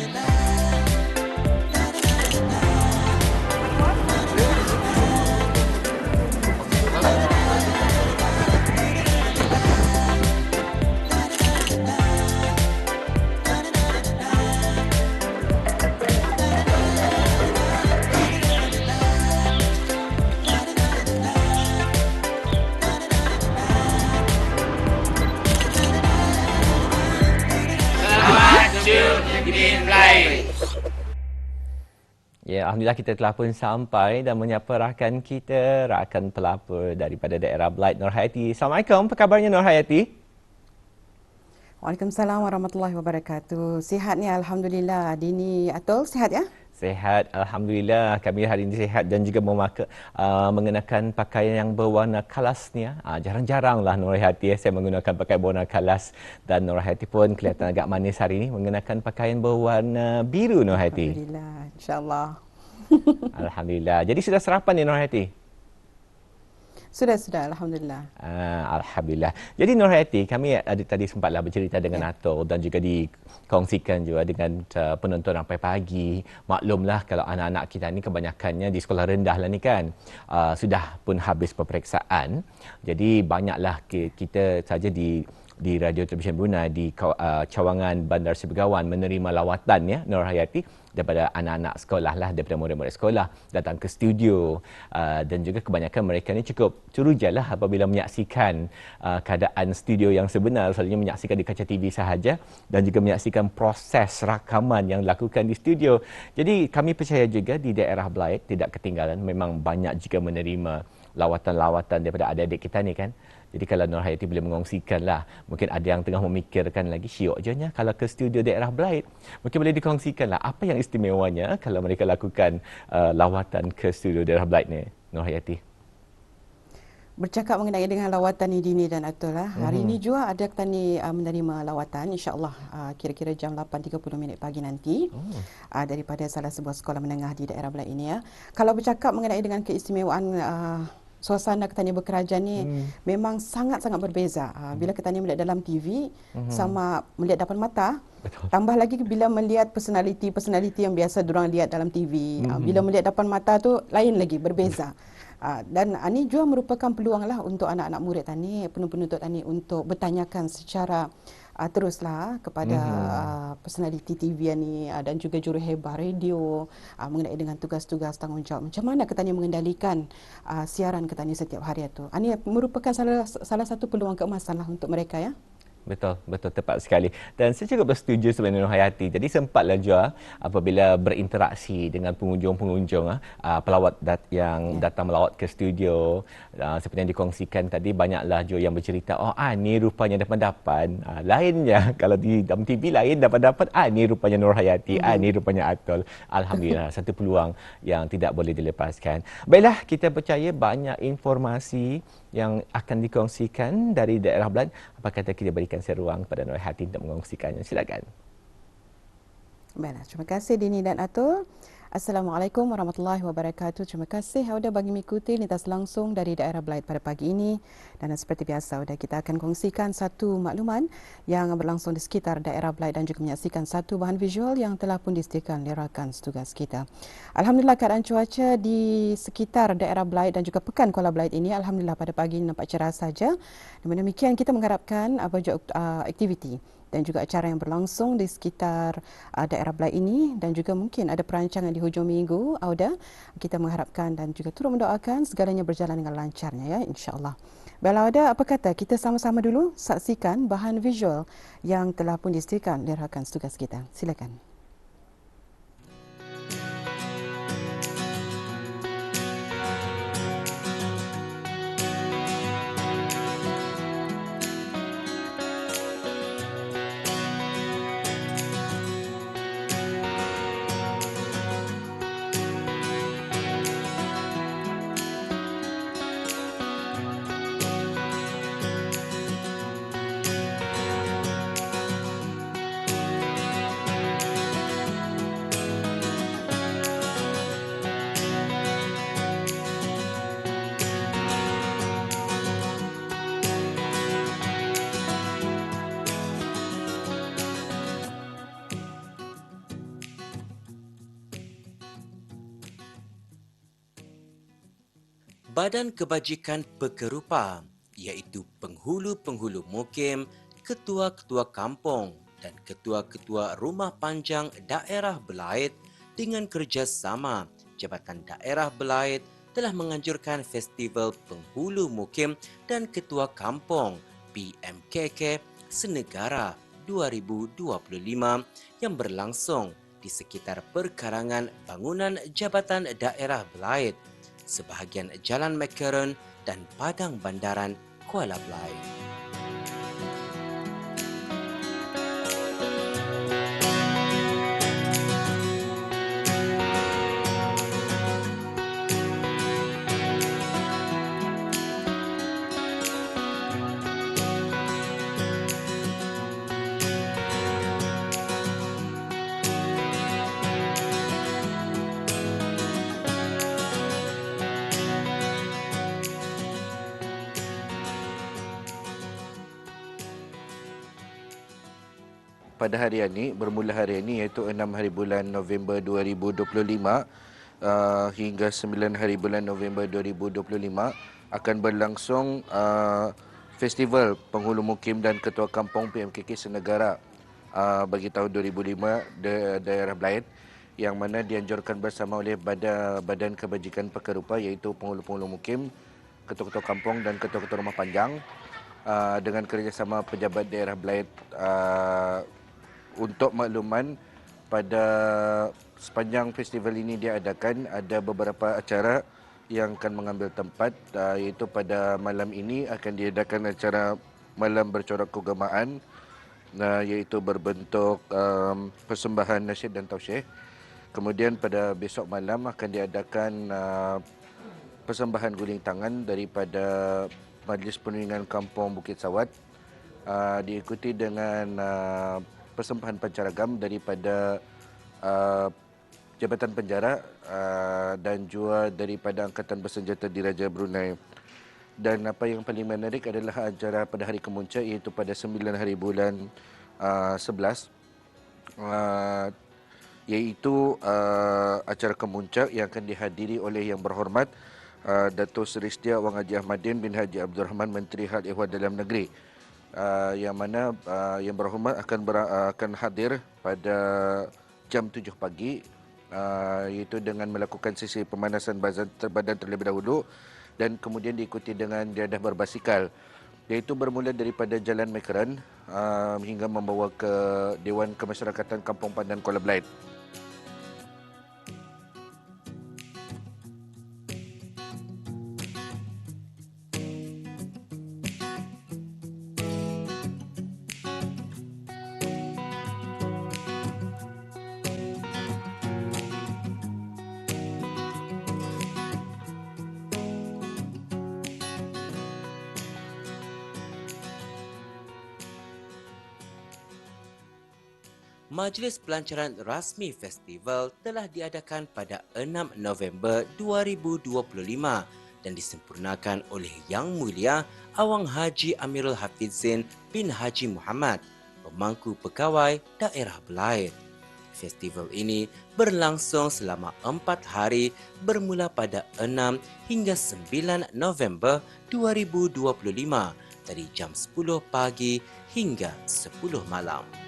it back. Ya, Alhamdulillah kita telah pun sampai dan menyapa rakan kita, rakan pelapor daripada daerah Blight Nur Hayati. Assalamualaikum, apa kabarnya Nur Hayati? Waalaikumsalam warahmatullahi wabarakatuh. Sihat ni Alhamdulillah. Dini Atul, sihat ya? Sehat, Alhamdulillah. Kami hari ini sehat dan juga memaka, uh, mengenakan pakaian yang berwarna kalas ni. Uh, jarang-jarang lah Nur Hayati ya, saya menggunakan pakaian berwarna kalas. Dan Nur Hayati pun kelihatan agak manis hari ini mengenakan pakaian berwarna biru Nur Hayati. Alhamdulillah, insyaAllah. Alhamdulillah. Jadi sudah sarapan ni Nur Hayati? Sudah, sudah. Alhamdulillah. Uh, Alhamdulillah. Jadi Nur Hayati, kami ada tadi sempatlah bercerita dengan ya. Atul dan juga dikongsikan juga dengan uh, penonton sampai pagi. Maklumlah kalau anak-anak kita ni kebanyakannya di sekolah rendah lah ni kan. Uh, sudah pun habis peperiksaan. Jadi banyaklah kita saja di di Radio Televisyen Brunei di uh, cawangan Bandar Sebegawan menerima lawatan ya Nur Hayati daripada anak-anak sekolah lah daripada murid-murid sekolah datang ke studio. Uh, dan juga kebanyakan mereka ni cukup curiga lah apabila menyaksikan uh, keadaan studio yang sebenar. Selalunya menyaksikan di kaca TV sahaja dan juga menyaksikan proses rakaman yang dilakukan di studio. Jadi kami percaya juga di daerah Blight tidak ketinggalan. Memang banyak juga menerima lawatan-lawatan daripada adik-adik kita ni kan jadi kalau Nur Hayati boleh mengongsikan lah, mungkin ada yang tengah memikirkan lagi syok je nya kalau ke studio daerah Blight, mungkin boleh dikongsikan lah apa yang istimewanya kalau mereka lakukan uh, lawatan ke studio daerah Blight ni, Nur Hayati. Bercakap mengenai dengan lawatan Dini dan Atul lah. Hari mm-hmm. ini juga ada tani uh, menerima lawatan insya-Allah uh, kira-kira jam 8.30 minit pagi nanti oh. uh, daripada salah sebuah sekolah menengah di daerah Blight ini ya. Kalau bercakap mengenai dengan keistimewaan uh, suasana ketani berkerajaan ni hmm. memang sangat-sangat berbeza. Ha, bila ketani melihat dalam TV hmm. sama melihat depan mata. Betul. Tambah lagi bila melihat personality-personality yang biasa diorang lihat dalam TV. Ha, hmm. bila melihat depan mata tu lain lagi berbeza. Ha, dan ini juga merupakan peluang lah untuk anak-anak murid tani, penuntut tani untuk bertanyakan secara uh, teruslah kepada mm-hmm. uh, personality TV ni uh, dan juga juruhebah radio uh, mengenai dengan tugas-tugas tanggungjawab macam mana ketanya mengendalikan uh, siaran ketanya setiap hari itu. Ini merupakan salah salah satu peluang keemasan lah untuk mereka ya. Betul, betul tepat sekali. Dan saya cukup bersetuju sebenarnya Nur Hayati. Jadi sempatlah juga apabila berinteraksi dengan pengunjung-pengunjung uh, pelawat dat yang yeah. datang melawat ke studio uh, seperti yang dikongsikan tadi banyaklah juga yang bercerita oh ah ni rupanya depan-depan. Uh, lainnya kalau di dalam TV lain dapat-dapat ah ni rupanya Nur Hayati, mm-hmm. ah ni rupanya Atul. Alhamdulillah satu peluang yang tidak boleh dilepaskan. Baiklah kita percaya banyak informasi yang akan dikongsikan dari daerah Belan. Apa kata kita berikan seruang kepada Nur Hati untuk mengongsikannya. Silakan. Baiklah, terima kasih Dini dan Atul. Assalamualaikum warahmatullahi wabarakatuh. Terima kasih Auda bagi mengikuti lintas langsung dari daerah Blight pada pagi ini. Dan seperti biasa Auda kita akan kongsikan satu makluman yang berlangsung di sekitar daerah Blight dan juga menyaksikan satu bahan visual yang telah pun disediakan oleh rakan tugas kita. Alhamdulillah keadaan cuaca di sekitar daerah Blight dan juga pekan Kuala Blight ini alhamdulillah pada pagi ini nampak cerah saja. Dan demikian kita mengharapkan apa uh, aktiviti dan juga acara yang berlangsung di sekitar uh, daerah Belai ini dan juga mungkin ada perancangan di hujung minggu Auda kita mengharapkan dan juga turut mendoakan segalanya berjalan dengan lancarnya ya insyaallah. Baiklah Auda apa kata kita sama-sama dulu saksikan bahan visual yang telah pun disediakan oleh rakan tugas kita. Silakan. Badan Kebajikan Pekerupa iaitu penghulu-penghulu mukim, ketua-ketua kampung dan ketua-ketua rumah panjang daerah Belait dengan kerjasama Jabatan Daerah Belait telah menganjurkan Festival Penghulu Mukim dan Ketua Kampung PMKK Senegara 2025 yang berlangsung di sekitar perkarangan bangunan Jabatan Daerah Belait, sebahagian Jalan Macaron dan Padang Bandaran Kuala Belait. Pada hari ini bermula hari ini iaitu 6 hari bulan November 2025 uh, hingga 9 hari bulan November 2025 akan berlangsung uh, festival penghulu mukim dan ketua kampung PMKK Senegara uh, bagi tahun 2005 di daerah Belait yang mana dianjurkan bersama oleh Badan, Badan Kebajikan Pekerupa iaitu penghulu-penghulu mukim, ketua-ketua kampung dan ketua-ketua rumah panjang uh, dengan kerjasama pejabat daerah Belait uh, untuk makluman pada sepanjang festival ini diadakan ada beberapa acara yang akan mengambil tempat uh, iaitu pada malam ini akan diadakan acara malam bercorak keagamaan uh, iaitu berbentuk um, persembahan nasyid dan tausyih. Kemudian pada besok malam akan diadakan uh, persembahan guling tangan daripada Majlis Penuingan Kampung Bukit Sawat uh, diikuti dengan uh, persembahan pancaragam daripada uh, Jabatan Penjara uh, dan juga daripada Angkatan Bersenjata Diraja Brunei. Dan apa yang paling menarik adalah acara pada hari kemuncak iaitu pada 9 hari bulan uh, 11 uh, iaitu uh, acara kemuncak yang akan dihadiri oleh yang berhormat uh, Datuk Seri Setia Wang Haji Ahmadin bin Haji Abdul Rahman Menteri Hal Ehwal Dalam Negeri uh, yang mana uh, yang berhormat akan ber, uh, akan hadir pada jam 7 pagi uh, iaitu dengan melakukan sesi pemanasan badan, badan terlebih dahulu dan kemudian diikuti dengan diadah berbasikal iaitu bermula daripada Jalan Mekran uh, hingga membawa ke Dewan Kemasyarakatan Kampung Pandan Kuala Belait. Majlis Pelancaran Rasmi Festival telah diadakan pada 6 November 2025 dan disempurnakan oleh Yang Mulia Awang Haji Amirul Hafizin bin Haji Muhammad, pemangku pegawai daerah Belait. Festival ini berlangsung selama empat hari bermula pada 6 hingga 9 November 2025 dari jam 10 pagi hingga 10 malam.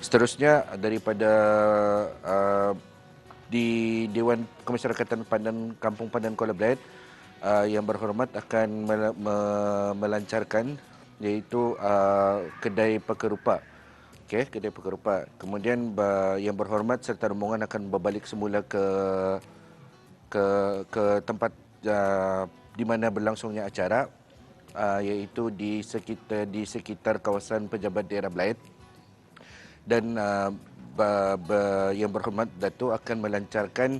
Seterusnya daripada uh, di Dewan Kemasyarakatan Pandan Kampung Pandan Kuala Belait uh, yang berhormat akan mel- me- melancarkan iaitu uh, kedai pekerupa. Okey, kedai pekerupa. Kemudian uh, yang berhormat serta rombongan akan berbalik semula ke ke ke tempat uh, di mana berlangsungnya acara uh, iaitu di sekitar di sekitar kawasan pejabat daerah Belait dan uh, yang berhormat Datuk akan melancarkan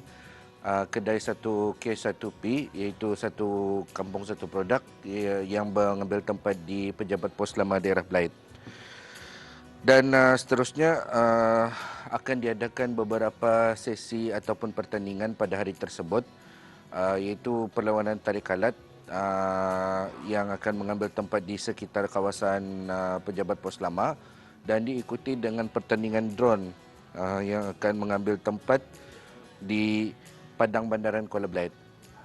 uh, kedai satu K1P iaitu satu kampung satu produk yang mengambil tempat di pejabat pos lama daerah Belait. Dan uh, seterusnya uh, akan diadakan beberapa sesi ataupun pertandingan pada hari tersebut uh, iaitu perlawanan tarik kalat uh, yang akan mengambil tempat di sekitar kawasan uh, pejabat pos lama dan diikuti dengan pertandingan drone uh, yang akan mengambil tempat di Padang Bandaran Kuala Belait.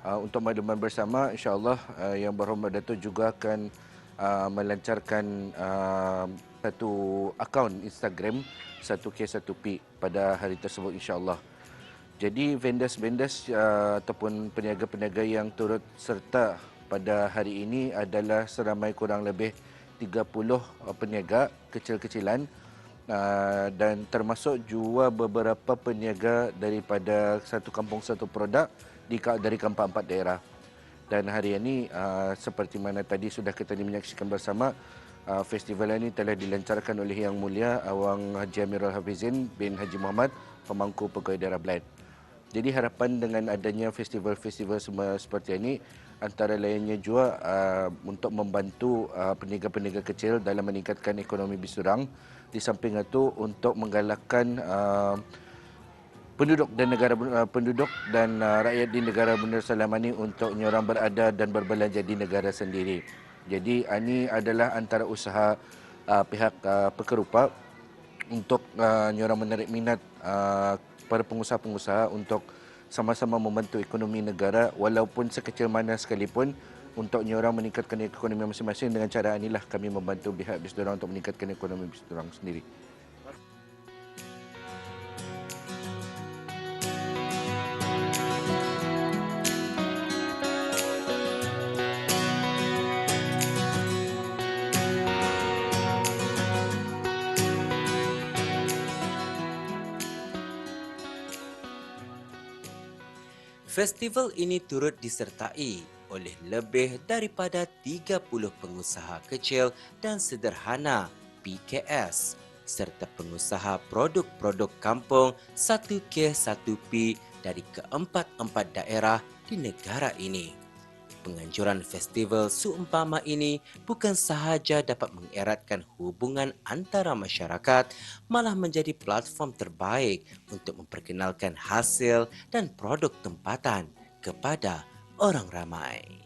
Uh, untuk makluman bersama, insyaAllah uh, Yang Berhormat Datuk juga akan uh, melancarkan uh, satu akaun Instagram 1K1P pada hari tersebut insyaAllah. Jadi vendors-vendors uh, ataupun peniaga-peniaga yang turut serta pada hari ini adalah seramai kurang lebih 30 uh, peniaga kecil-kecilan uh, dan termasuk juga beberapa peniaga daripada satu kampung satu produk di dari keempat-empat daerah. Dan hari ini uh, seperti mana tadi sudah kita menyaksikan bersama festival ini telah dilancarkan oleh Yang Mulia Awang Haji Amirul Hafizin bin Haji Muhammad, pemangku pegawai daerah Bled. Jadi harapan dengan adanya festival-festival seperti ini antara lainnya juga uh, untuk membantu uh, peniaga-peniaga kecil dalam meningkatkan ekonomi bisurang di samping itu untuk menggalakkan uh, penduduk dan negara uh, penduduk dan uh, rakyat di negara Bunda Salam ini untuk nyorang berada dan berbelanja di negara sendiri. Jadi ini adalah antara usaha uh, pihak uh, pekerupa untuk uh, nyorang menarik minat uh, para pengusaha-pengusaha untuk sama-sama membantu ekonomi negara walaupun sekecil mana sekalipun untuk nyorang meningkatkan ekonomi masing-masing dengan cara inilah kami membantu pihak bisnis untuk meningkatkan ekonomi bisnis sendiri. Festival ini turut disertai oleh lebih daripada 30 pengusaha kecil dan sederhana PKS serta pengusaha produk-produk kampung 1K1P dari keempat-empat daerah di negara ini penganjuran festival seumpama ini bukan sahaja dapat mengeratkan hubungan antara masyarakat, malah menjadi platform terbaik untuk memperkenalkan hasil dan produk tempatan kepada orang ramai.